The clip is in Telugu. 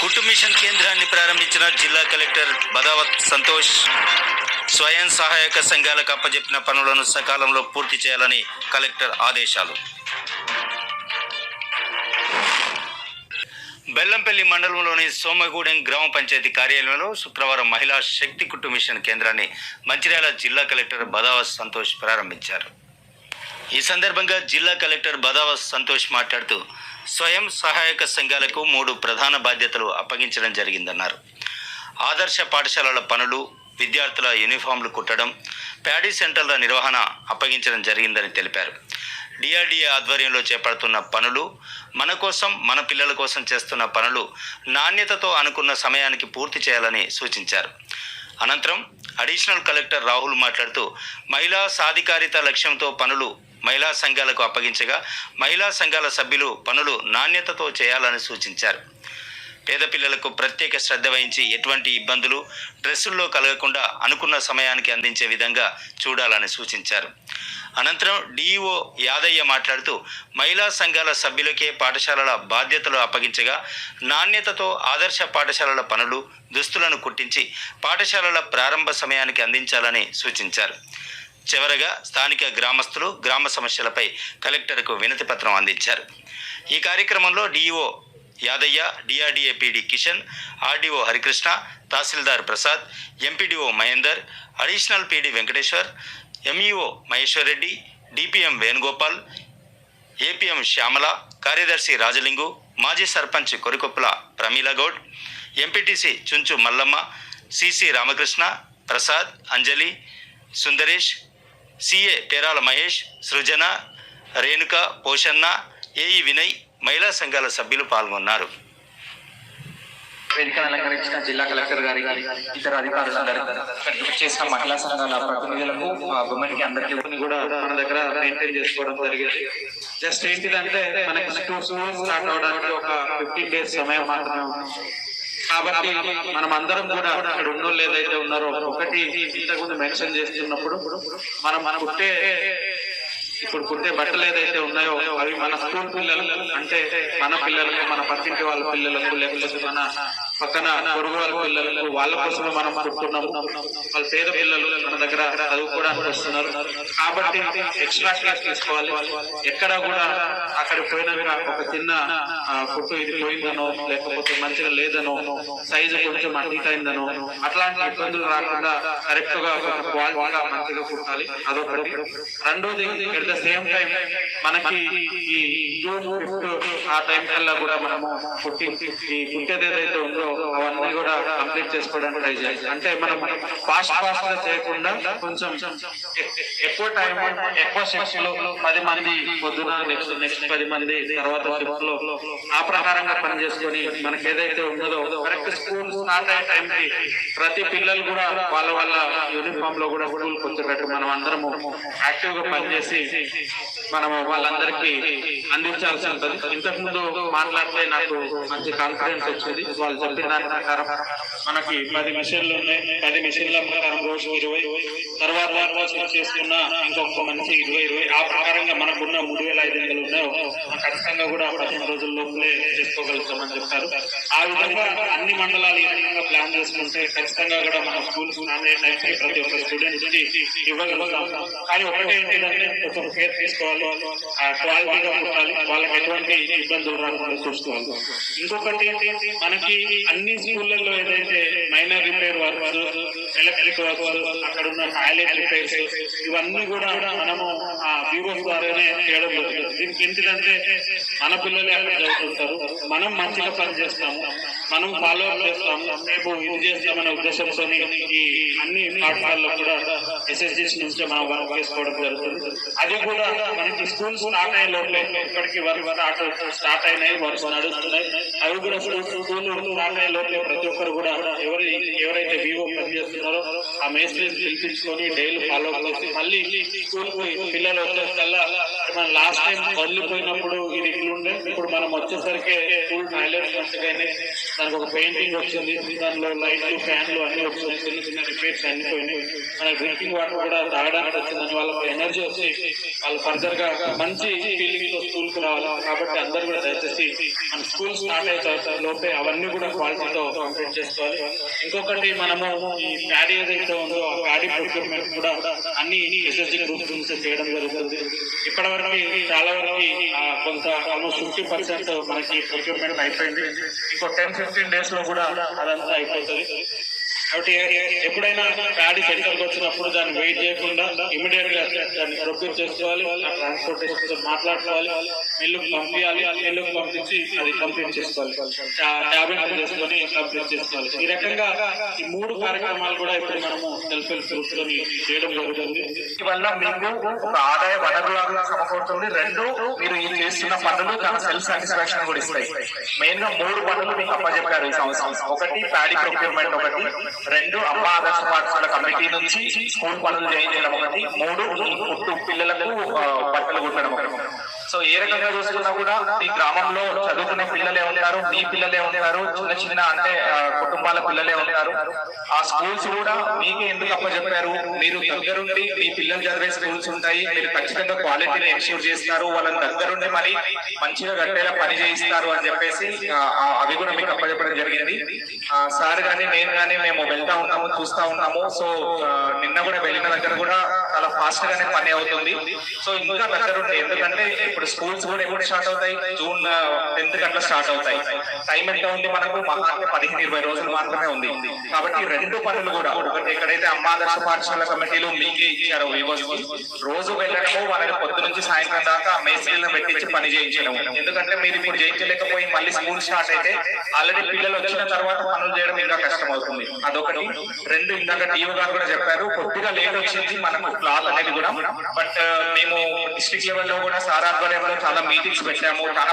కుటుంబ మిషన్ కేంద్రాన్ని ప్రారంభించిన జిల్లా కలెక్టర్ బదావత్ సంతోష్ స్వయం సహాయక సంఘాలకు అప్పజెప్పిన పనులను సకాలంలో పూర్తి చేయాలని కలెక్టర్ ఆదేశాలు. బెల్లంపల్లి మండలంలోని సోమగూడెం గ్రామ పంచాయతీ కార్యాలయంలో శుక్రవారం మహిళా శక్తి కుటుంబ మిషన్ కేంద్రాన్ని మంచిర్యాల జిల్లా కలెక్టర్ బదావత్ సంతోష్ ప్రారంభించారు. ఈ సందర్భంగా జిల్లా కలెక్టర్ బదావత్ సంతోష్ మాట్లాడుతూ స్వయం సహాయక సంఘాలకు మూడు ప్రధాన బాధ్యతలు అప్పగించడం జరిగిందన్నారు. ఆదర్శ పాఠశాలల పనులు విద్యార్థుల యూనిఫామ్లు కుట్టడం ప్యాడీ సెంటర్ల నిర్వహణ అప్పగించడం జరిగిందని తెలిపారు. డిఆర్డీఏ ఆధ్వర్యంలో చేపడుతున్న పనులు మన కోసం మన పిల్లల కోసం చేస్తున్న పనులు నాణ్యతతో అనుకున్న సమయానికి పూర్తి చేయాలని సూచించారు. అనంతరం అడిషనల్ కలెక్టర్ రాహుల్ మాట్లాడుతూ మహిళా సాధికారిత లక్ష్యంతో పనులు మహిళా సంఘాలకు అప్పగించగా మహిళా సంఘాల సభ్యులు పనులు నాణ్యతతో చేయాలని సూచించారు. పేద పిల్లలకు ప్రత్యేక శ్రద్ధ వహించి ఎటువంటి ఇబ్బందులు డ్రెస్సుల్లో కలగకుండా అనుకున్న సమయానికి అందించే విధంగా చూడాలని సూచించారు. అనంతరం డిఈఓ యాదయ్య మాట్లాడుతూ మహిళా సంఘాల సభ్యులకే పాఠశాలల బాధ్యతలు అప్పగించగా నాణ్యతతో ఆదర్శ పాఠశాలల పనులు దుస్తులను కుట్టించి పాఠశాలల ప్రారంభ సమయానికి అందించాలని సూచించారు. చివరగా స్థానిక గ్రామస్తులు గ్రామ సమస్యలపై కలెక్టర్కు వినతి పత్రం అందించారు. ఈ కార్యక్రమంలో DEO Yadaiah DRDA PD Kishan RDO Harikrishna tahsildar Prasad MPDO Mahender additional PD Venkateshwar MEO Maheshwar Reddy DPM Venugopal APM Shyamala కార్యదర్శి రాజలింగు మాజీ sarpanch Korikoppula Pramila Goud MPTC Chunchu Mallamma CC Ramakrishna Prasad Anjali Sundaresh CA Perala Mahesh Srujana Renuka Poshanna AE Vinay మహిళా సంఘాల సభ్యులు పాల్గొన్నారు. వేదికను అలంకరించిన జిల్లా కలెక్టర్ గారికి ఇతర అధికారులందరూ చేసిన మహిళా సంఘాల ప్రతినిధులకు ఉమెన్కి అందరికీ కూడా మన దగ్గర మెయింటైన్ చేసుకోవడం జరిగింది. జస్ట్ ఏంటిదంటే మనకి స్టార్ట్ అవడానికి ఒక ఫిఫ్టీన్ డేస్ సమయం మాత్రమే కాబట్టి మనం అందరం కూడా అక్కడ ఉన్నోళ్ళు ఏదైతే ఉన్నారో ఒకటి ఇంతకుముందు మెన్షన్ చేస్తున్నప్పుడు మనం మనం పుట్టే ఇప్పుడు కుట్టే బట్టలు ఏదైతే ఉన్నాయో అవి మన స్కూల్ పిల్లలు అంటే మన పిల్లలకు మన పక్కింటి వాళ్ళ పిల్లలకు లేకపోతే మన పక్కన పొరుగు వాళ్ళ పిల్లలకు వాళ్ళ కోసమే మనం కుట్టున్నాము వాళ్ళ పేద పిల్లలు మన దగ్గర చదువుకోవడానికి వస్తున్నారు. కాబట్టి ఎక్స్ట్రా క్లాస్ తీసుకోవాలి. ఎక్కడ కూడా అక్కడ పోయినాక ఒక చిన్న ఆ, ఇది పోయిందనో లేకపోతే మంచిగా లేదనో సైజు కొంచెం అటు అయిందనో అట్లాంటి ఇబ్బందులు రాకుండా కరెక్ట్గా క్వాలిటీగా మంచిగా కుట్టాలి అదొకటి. రెండోది ఎట్ ద సేమ్ టైం మనకి ఈ జూన్ ఫిఫ్త్ ఆ టైం కల్లా కూడా మనము పుట్టి ఈ పుట్టేది ఏదైతే ఉందో అవన్నీ కూడా కంప్లీట్ చేసుకోవడానికి ట్రై చేయాలి. అంటే మనం ఫాస్ట్ ఫాస్ట్గా చేయకుండా కొంచెం ఎక్కువ టైం ఎక్కువ షిఫ్ట్లో పది మంది పొద్దున నెక్స్ట్ నెక్స్ట్ పది మంది తర్వాత షిఫ్ట్లో ఆ ప్రకారంగా పని చేసుకొని మనకి ఏదైతే ఉన్నదో స్టార్ట్ అయ్యే ప్రతి పిల్లలు కూడా వాళ్ళ వాళ్ళ యూనిఫామ్లో కూడా స్కూల్కి వచ్చేటట్టు మనం అందరము యాక్టివ్గా పనిచేసి మనం వాళ్ళందరికీ అందించాల్సి ఉంటుంది. ఇంతకు ముందు మాట్లాడితే నాకు మంచి కాన్ఫిడెన్స్ వచ్చింది. వాళ్ళు చెప్పిన దాని ప్రకారం మనకి పది మిషన్లు ఉన్నాయి. పది మిషన్ల ప్రకారం రోజు ఇరవై తర్వాత రోజు చేసుకున్న ఇంకొక మంచి ఇరవై ఇరవై. ఆ ప్రకారంగా మనకున్న మూడు వేల ఐదు వందలు ఉన్నాయో ఖచ్చితంగా కూడా పదిహేను రోజుల్లోపలే చేసుకోగలుగుతామని చెప్పారు ఆ విధంగా అన్ని మండలాలు ఈ విధంగా ప్లాన్ చేసుకుంటే ఖచ్చితంగా కూడా మన స్కూల్ అయితే ప్రతి ఒక్క స్టూడెంట్కి ఇవ్వగలుగుతాం. కానీ ఒకటే ఏంటంటే కొంచెం కేర్ తీసుకోవాలి. ఆ క్వాలిటీగా ఉండాలి. వాళ్ళకి ఎటువంటి ఇబ్బందులు రాకుండా చూసుకోవాలి. ఇంకొకటి మనకి అన్ని స్కూళ్ళల్లో ఏదైతే మైనర్ రిపేర్ వర్క్స్ ఎలక్ట్రిక్ అక్కడ ఉన్న టాయిలెట్ రిపేర్స్ ఇవన్నీ కూడా మనము ఆ వ్యూవర్స్ ద్వారానే చేయడం జరుగుతుంది. దీనికి ఎందుకంటే మన పిల్లలే అక్కడ చదువుతుంటారు. మనం మంచిగా పని చేస్తాము. మనం ఫాలో అప్ చేస్తాము. రేపు ఇది చేస్తామనే ఉద్దేశంతో ఈ అన్ని పాఠశాలలో కూడా ఎస్ఎస్జీస్ నుంచి మనం వర్క్ చేసుకోవడం జరుగుతుంది. అది కూడా మనకి స్కూల్ స్టార్ట్ అయ్యే లోపలే ఇప్పటికీ వర్క్ స్టార్ట్ స్టార్ట్ అయినాయి వర్క్స్ నడుస్తున్నాయి. అవి కూడా స్కూల్ స్టార్ట్ అయ్యే లోపలే ప్రతి ఒక్కరు కూడా ఎవరు ఎవరైతే వివో పనిచేస్తున్నారో ఆ మేస్త్రి పిలిపించుకొని డైలీ ఫాలో చేసి మళ్ళీ స్కూల్ పిల్లలు వచ్చేసల్లా మనం లాస్ట్ టైం వదిలిపోయినప్పుడు ఇది ఇట్లుండే ఇప్పుడు మనం వచ్చేసరికి స్కూల్ టాయిలెట్స్ మంచిగా దానికి ఒక పెయింటింగ్ వచ్చింది. దానిలో లైట్లు ఫ్యాన్లు అన్ని వచ్చినాయి చిన్న చిన్న రిపేర్స్ అన్ని పోయినాయి. మన డ్రింకింగ్ వాటర్ కూడా తాగడానికి వచ్చిందని వాళ్ళకి ఎనర్జీ వచ్చి వాళ్ళు ఫర్దర్గా మంచి ఫీలింగ్తో స్కూల్కు రావాలి. కాబట్టి అందరూ కూడా దయచేసి మన స్కూల్ స్టార్ట్ అయితే లోపే అవన్నీ కూడా క్వాలిటీతో కంప్లీట్ చేసుకోవాలి. ఇంకొకటి మనము ఈ ప్యాడీ ఏదైతే ఉందో ఆ ప్యాడీ ప్రొక్యూర్మెంట్ కూడా అన్ని ఎస్ఎస్జీ గ్రూప్స్ నుంచి చేయడం జరుగుతుంది. ఇప్పటి వరకు చాలా వరకు కొంత ఆల్మోస్ట్ ఫిఫ్టీ పర్సెంట్ మనకి ప్రొక్యూర్మెంట్ అయిపోయింది. ఇంకో టెన్ ఫిఫ్టీన్ డేస్లో కూడా అదంతా అయిపోతుంది. కాబట్టి ఎప్పుడైనా ప్యాడీ సెంటర్కి వచ్చినప్పుడు దాన్ని వెయిట్ చేయకుండా ఇమీడియట్గా దాన్ని ప్రొక్యూర్ చేసుకోవాలి ట్రాన్స్పోర్టేషన్తో మాట్లాడుకోవాలి మిల్లుకు పంపించాలి మిల్లుకు పంపించి అది కంప్లీట్ చేసుకోవాలి. ట్యాబ్లెట్ చేసుకొని కంప్లీట్ చేసుకోవాలి. ఈ రకంగా ఈ మూడు కార్యక్రమాలు కూడా ఇప్పుడు మనము సెల్ఫ్ హెల్ప్ గ్రూప్స్లో చేయడం జరుగుతుంది. వల్ల మీకు ఒక ఆదాయ వనరులాగా సమకూరుతుంది. రెండు మీరు ఈ చేస్తున్న పనులు తన సెల్ఫ్ సాటిస్ఫాక్షన్ కూడా ఇస్తాయి. మెయిన్గా మూడు పనులు మీకు అప్పచెప్పారు ఈ సంవత్సరం. ఒకటి ప్యాడీ ప్రొక్యూర్మెంట్ ఒకటి. రెండు అమ్మ ఆదర్శ పాఠశాల కమిటీ నుంచి స్కూల్ పనులు చేయించడం ఒకటి మూడు పుట్టు పిల్లలకు బట్టలు కుట్టడం ఒకటి. సో ఏ రకంగా చూసుకున్నా కూడా ఈ గ్రామంలో చదువుకునే పిల్లలే ఉంటారు మీ పిల్లలే ఉంటారు చిన్న చిన్న అంటే కుటుంబాల పిల్లలే ఉంటారు. ఆ స్కూల్స్ కూడా మీకే ఎందుకు అప్పచెప్పారు? మీరు దగ్గరుండి మీ పిల్లలు చదివే స్కూల్స్ ఉంటాయి మీరు ఖచ్చితంగా క్వాలిటీని ఎన్ష్యూర్ చేస్తారు వాళ్ళని దగ్గరుండి మరి మంచిగా కట్టేలా పని చేయిస్తారు అని చెప్పేసి అవి కూడా మీకు అప్పచెప్పడం జరిగింది. సార్ గాని నేను గాని మేము వెళ్తా ఉన్నాము చూస్తా ఉన్నాము సో నిన్న కూడా వెళ్ళిన దగ్గర కూడా చాలా ఫాస్ట్ గానే పని అవుతుంది. సో ఇంకా దగ్గరుండి ఎందుకంటే ఇప్పుడు స్కూల్స్ కూడా ఎప్పుడు స్టార్ట్ అవుతాయి? జూన్ టెన్త్ అట్లా స్టార్ట్ అవుతాయి. టైం ఎంత ఉంది మనకు? మహా పదిహేను ఇరవై రోజులు మాత్రమే ఉంది. కాబట్టి రెండు పనులు కూడా ఒకటి ఎక్కడైతే అమ్మాదర్శ పాఠశాల కమిటీలు మీకే ఇచ్చారు రోజు వెళ్ళడము వాళ్ళని పొద్దు నుంచి సాయంత్రం దాకా మేస్త్రీలను పెట్టించి పని చేయించడము ఎందుకంటే మీరు ఇప్పుడు చేయించలేకపోయి మళ్ళీ స్కూల్ స్టార్ట్ అయితే ఆల్రెడీ పిల్లలు వచ్చిన తర్వాత పనులు చేయడం ఇంకా కష్టం అవుతుంది. అదొకటి. రెండు ఇందాక టీవీ గారు కూడా చెప్పారు కొద్దిగా లేట్ వచ్చింది మనకు క్లాత్ అనేది కూడా. బట్ uh, మేము డిస్ట్రిక్ట్ లెవెల్లో కూడా సార్ ఆధ్వర్యంలో చాలా మీటింగ్స్ పెట్టాము చాలా